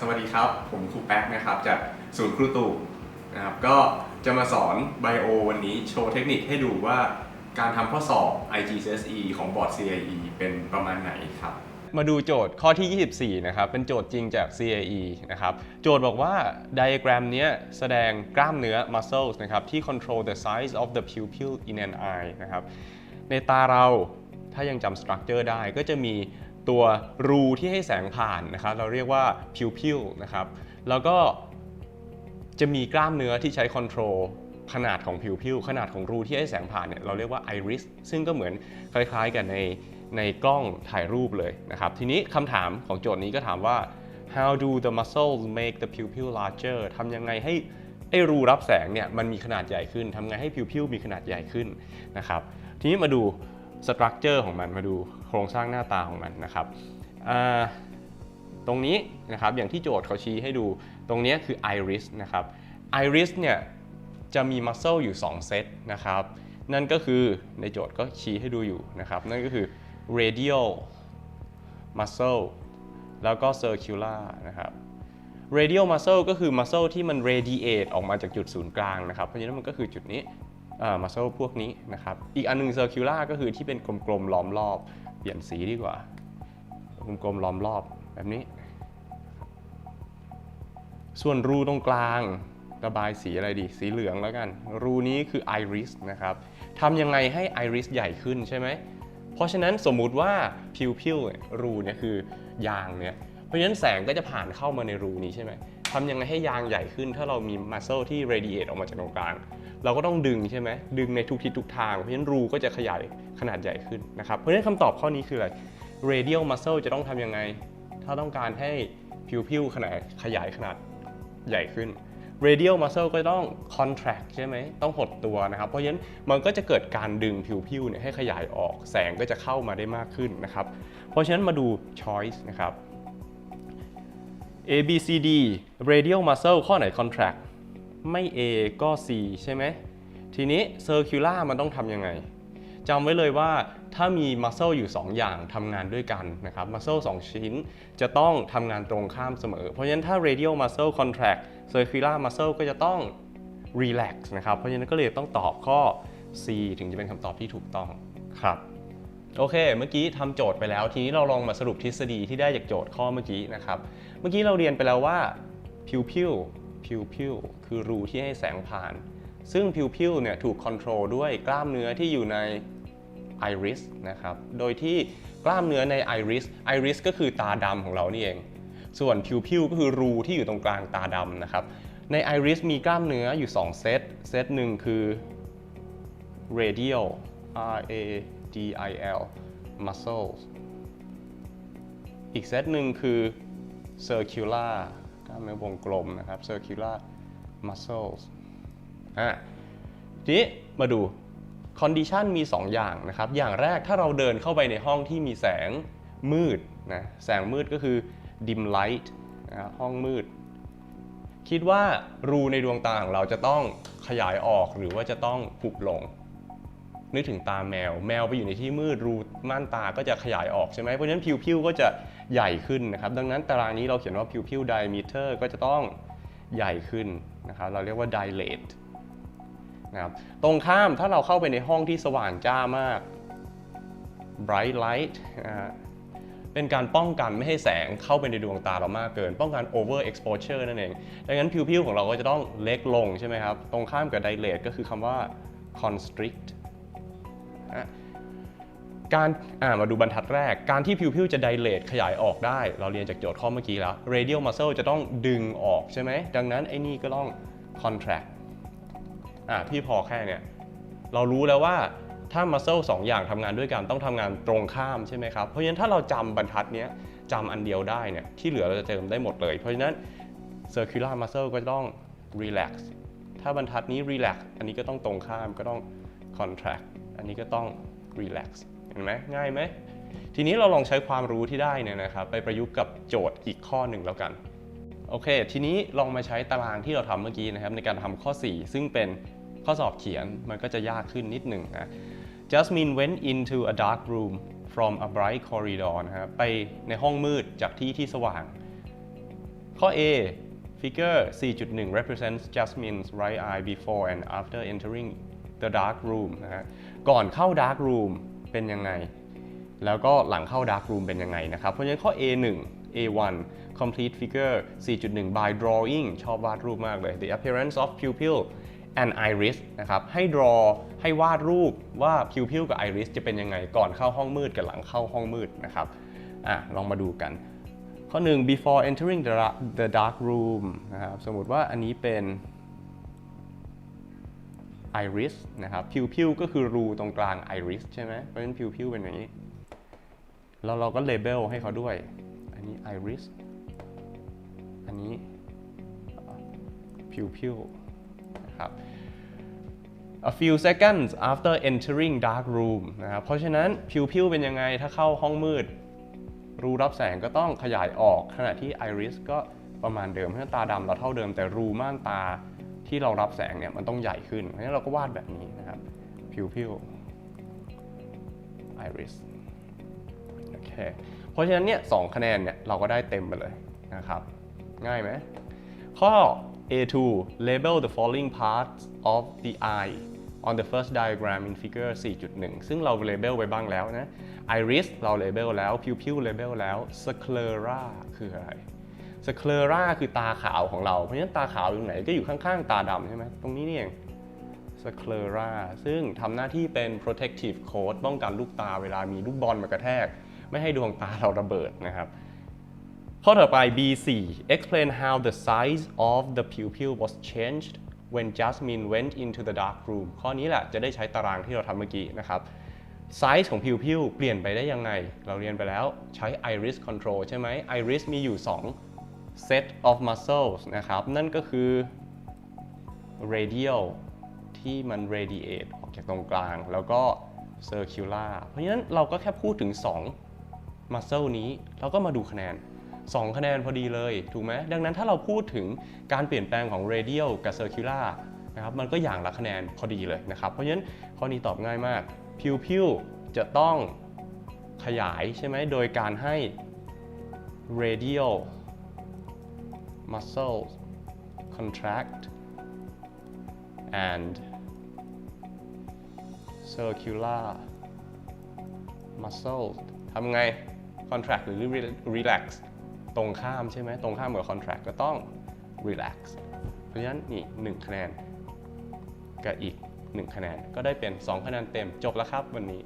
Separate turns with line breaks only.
สวัสดีครับ ผมครูแป๊กนะครับจากศูนย์ครูตู่นะครับก็จะมาสอนไบโอวันนี้โชว์เทคนิคให้ดูว่าการทำข้อสอบ IGCSE ของบอร์ด CIE เป็นประมาณไหนครับ
มาดูโจทย์ข้อที่ 24 นะครับ เป็นโจทย์จริงจาก CAE นะครับ โจทย์บอกว่าไดอะแกรมนี้แสดงกล้ามเนื้อ muscles นะครับ ที่ control the size of the pupil in an eye นะครับ ในตาเราถ้ายังจำ structure ได้ก็จะมี ตัวรูที่ให้แสงผ่านนะครับเราเรียกว่า pupil นะครับแล้วก็จะมีกล้ามเนื้อที่ใช้ control ขนาดของผิวพิวขนาดของรูที่ให้แสงผ่านเนี่ยเราเรียกว่า iris ซึ่งก็เหมือนคล้ายๆกันในในกล้องถ่ายรูปเลยนะครับ ทีนี้คำถามของโจทย์นี้ก็ถามว่า how do the muscles make the pupil larger ทำยังไงให้ไอรูรับแสงเนี่ยมันมีขนาดใหญ่ขึ้นทำไงให้ pupil มีขนาดใหญ่ขึ้นนะครับ ทีนี้มาดู structure ของมันมาดูโครงสร้างหน้าตาของมันนะครับตรงนี้นะครับอย่างที่โจทย์เขาชี้ให้ดูตรงนี้คือ iris นะครับ iris เนี่ยจะมี muscle อยู่ 2 เซตนะครับนั่นก็คือในโจทย์ก็ชี้ให้ดูอยู่นะครับนั่นก็คือ radial muscle แล้วก็ circular นะครับ radial muscle ก็คือ muscle ที่มัน radiate ออกมาจากจุดศูนย์กลางนะครับ เพราะฉะนั้นมันก็คือจุดนี้ อ่า muscle พวกนี้นะครับ อีกอันหนึง circular ก็คือที่เป็นกลมๆล้อมรอบ เปลี่ยนสีดีกว่ากลมๆล้อมรอบแบบนี้ ส่วนรูตรงกลางระบายสีอะไรดี สีเหลืองแล้วกัน รูนี้คือ iris นะครับทำยังไงให้ iris ใหญ่ขึ้นใช่ไหม เพราะฉะนั้นสมมุติว่า pupil เนี่ยรูเนี่ยคือยางเนี่ย เพราะฉะนั้นแสงก็จะผ่านเข้ามาในรูนี้ใช่ไหม ทำยังไงให้ยางใหญ่ขึ้น ถ้าเรามี muscle ที่ radiate ออกมาจากตรงกลาง เราก็ต้องดึงใช่ไหมดึงในทุกทิศทุกทาง เพราะฉะนั้นรูก็จะขยายขนาดใหญ่ขึ้นนะครับ เพราะฉะนั้นคำตอบข้อนี้คืออะไร radial muscle จะต้องทำยังไง ถ้าต้องการให้ pupil ขนาดขยายขนาดใหญ่ขึ้น radial muscle ก็ต้อง contract ใช่ไหมต้องหดตัวนะครับ เพราะฉะนั้นมันก็จะเกิดการดึง pupil เนี่ยให้ขยายออก แสงก็จะเข้ามาได้มากขึ้นนะครับ เพราะฉะนั้นมาดู choice นะครับ A B C D radial muscle ข้อไหน contract ไม่ A ก็ C ใช่ไหม ทีนี้ circular มันต้องทำยังไงจำไว้เลยว่าถ้ามี muscle อยู่ 2 อย่างทำงานด้วยกันนะครับ muscle 2 ชิ้นจะต้องทำงานตรงข้ามเสมอ เพราะฉะนั้นถ้า radial muscle contract circular muscle ก็จะต้อง relax นะครับ เพราะฉะนั้นก็เลยต้องตอบข้อ C ถึงจะเป็นคำตอบที่ถูกต้องครับโอเค เมื่อกี้ทำโจทย์ไปแล้ว ทีนี้เราลองมาสรุปทฤษฎีที่ได้จากโจทย์ข้อเมื่อกี้นะครับ เมื่อกี้เราเรียนไปแล้วว่า pupil pupil คือรูที่ให้แสงผ่าน ซึ่ง pupil เนี่ยถูกคอนโทรลด้วยกล้ามเนื้อที่อยู่ใน iris นะครับ โดยที่กล้ามเนื้อใน iris iris ก็คือตาดำของเรานี่เอง ส่วน pupil ก็คือรูที่อยู่ตรงกลางตาดำนะครับ ใน iris มีกล้ามเนื้ออยู่ 2 เซต เซตหนึ่งคือ radial R A D I L muscles อีกเซตหนึ่งคือ circular กล้ามเนื้อวงกลมนะครับ circular muscles อะทีนี้มาดู condition มี 2 อย่างนะครับ อย่างแรกถ้าเราเดินเข้าไปในห้องที่มีแสงมืดนะแสงมืดก็คือ dim light นะห้องมืด คิดว่ารูในดวงตาของเราจะต้องขยายออกหรือว่าจะต้องหุบลง นึกถึงตาแมว แมวไปอยู่ในที่มืดรูม่านตาก็จะขยายออกใช่ไหมเพราะฉะนั้นผิวพิวก็จะ ใหญ่ขึ้นนะครับ ดังนั้นตารางนี้เราเขียนว่าผิวพิว diameter ก็จะต้องใหญ่ขึ้นนะครับ เราเรียกว่า dilate นะครับตรงข้ามถ้าเราเข้าไปในห้องที่สว่างจ้ามาก bright light เป็นการป้องกันไม่ให้แสงเข้าไปในดวงตาเรามากเกิน ป้องกัน over exposure นั่นเอง ดังนั้นผิวพิวของเราก็จะต้องเล็กลงใช่ไหมครับ ตรงข้ามกับ dilate ก็คือคำว่า constrict นะ การมาดูบรรทัดแรก การที่ผิวพิวจะ dilate ขยายออกได้ เราเรียนจากโจทย์ข้อเมื่อกี้แล้ว radial muscle จะต้องดึงออกใช่ไหม ดังนั้นไอ้นี่ก็ต้อง contract อ่าพี่พอแค่เนี่ย เรารู้แล้วว่าถ้า muscle 2อย่างทำงานด้วยกันต้องทำงานตรงข้ามใช่ไหมครับ เพราะฉะนั้นถ้าเราจำบรรทัดนี้จำอันเดียวได้เนี่ยที่เหลือเราจะเติมได้หมดเลย เพราะฉะนั้น circular muscle ก็ต้อง relax ถ้าบรรทัดนี้ relax อันนี้ก็ต้องตรงข้ามก็ต้อง contract อันนี้ก็ต้อง relax เห็นไหมง่ายไหมทีนี้เราลองใช้ความรู้ที่ได้เนี่ยนะครับไปประยุกต์กับโจทย์อีกข้อหนึ่งแล้วกันโอเค ทีนี้ลองมาใช้ตารางที่เราทำเมื่อกี้นะครับในการทำข้อ 4 ซึ่งเป็นข้อสอบเขียนมันก็จะยากขึ้นนิดหนึ่งนะ Jasmine went into a dark room from a bright corridor นะครับไปในห้องมืดจากที่ที่สว่าง ข้อ A figure 4.1 represents Jasmine's right eye before and after entering the dark room นะฮะก่อนเข้า dark room เป็นยังไง แล้วก็หลังเข้า dark room เป็นยังไงนะครับ เพราะฉะนั้นข้อ A1 A1 complete figure 4.1 by drawing ชอบวาดรูปมากเลย the appearance of pupil and iris นะครับ ให้ draw ให้วาดรูปว่า pupil กับ iris จะเป็นยังไงก่อนเข้าห้องมืดกับหลังเข้าห้องมืดนะครับ อะ ลองมาดูกัน ข้อ 1 before entering the dark- the dark room นะครับ สมมติว่าอันนี้เป็น iris นะครับ pupil ก็คือรูตรงกลาง iris ใช่ไหมเพราะฉะนั้น pupil เป็นอย่างนี้แล้วเราก็ label ให้เขาด้วย อันนี้ iris อันนี้ pupil นะครับ a few seconds after entering dark room นะครับเพราะฉะนั้น pupil เป็นยังไงถ้าเข้าห้องมืด รูรับแสงก็ต้องขยายออกขณะที่ iris ก็ประมาณเดิมเพราะตาดำเราเท่าเดิมแต่รูม่านตา ที่เรารับแสงเนี่ยมันต้องใหญ่ขึ้นเพราะฉะนั้นเราก็วาดแบบนี้นะครับ pupil iris โอเคเพราะฉะนั้นเนี่ยสองคะแนนเนี่ยเราก็ได้เต็มไปเลยนะครับ ง่ายไหมข้อ A2 label the following parts of the eye on the first diagram in figure 4.1 ซึ่งเรา label ไว้บ้างแล้วนะ iris เรา label แล้ว pupil label แล้ว sclera คืออะไร sclera คือตาขาวของเรา เพราะฉะนั้นตาขาวอยู่ไหนก็อยู่ข้างๆ ตาดำใช่ไหมตรงนี้นี่เอง sclera ซึ่งทำหน้าที่เป็น protective coat ป้องกันลูกตาเวลามีลูกบอลมากระแทก ไม่ให้ดวงตาเราระเบิดนะครับ ข้อต่อไป B4 explain how the size of the pupil was changed when Jasmine went into the dark room ข้อนี้แหละจะได้ใช้ตารางที่เราทำเมื่อกี้นะครับ size ของ pupil เปลี่ยนไปได้ยังไง เราเรียนไปแล้วใช้ iris control ใช่ไหม iris มีอยู่ 2 set of muscles นะครับ นั่นก็คือ radial ที่มัน radiate ออกจากตรงกลาง แล้วก็ circular เพราะฉะนั้นเราก็แค่พูดถึง 2 muscle นี้เราก็มาดูคะแนน 2 คะแนนพอดีเลย ถูกไหม ดังนั้นถ้าเราพูดถึงการเปลี่ยนแปลงของ radial กับ circular นะครับมันก็อย่างละคะแนนพอดีเลยนะครับ เพราะฉะนั้นข้อนี้ตอบง่ายมาก pupil จะต้องขยายใช่ไหมโดยการให้ radial muscles contract and circular muscles ทำไง contract หรือ relax ตรงข้ามใช่ไหมตรงข้ามกับ contract ก็ต้อง relax เพราะฉะนั้นนี่1คะแนนกับอีก 1 คะแนน ก็ได้เป็น 2 คะแนนเต็มจบแล้วครับวันนี้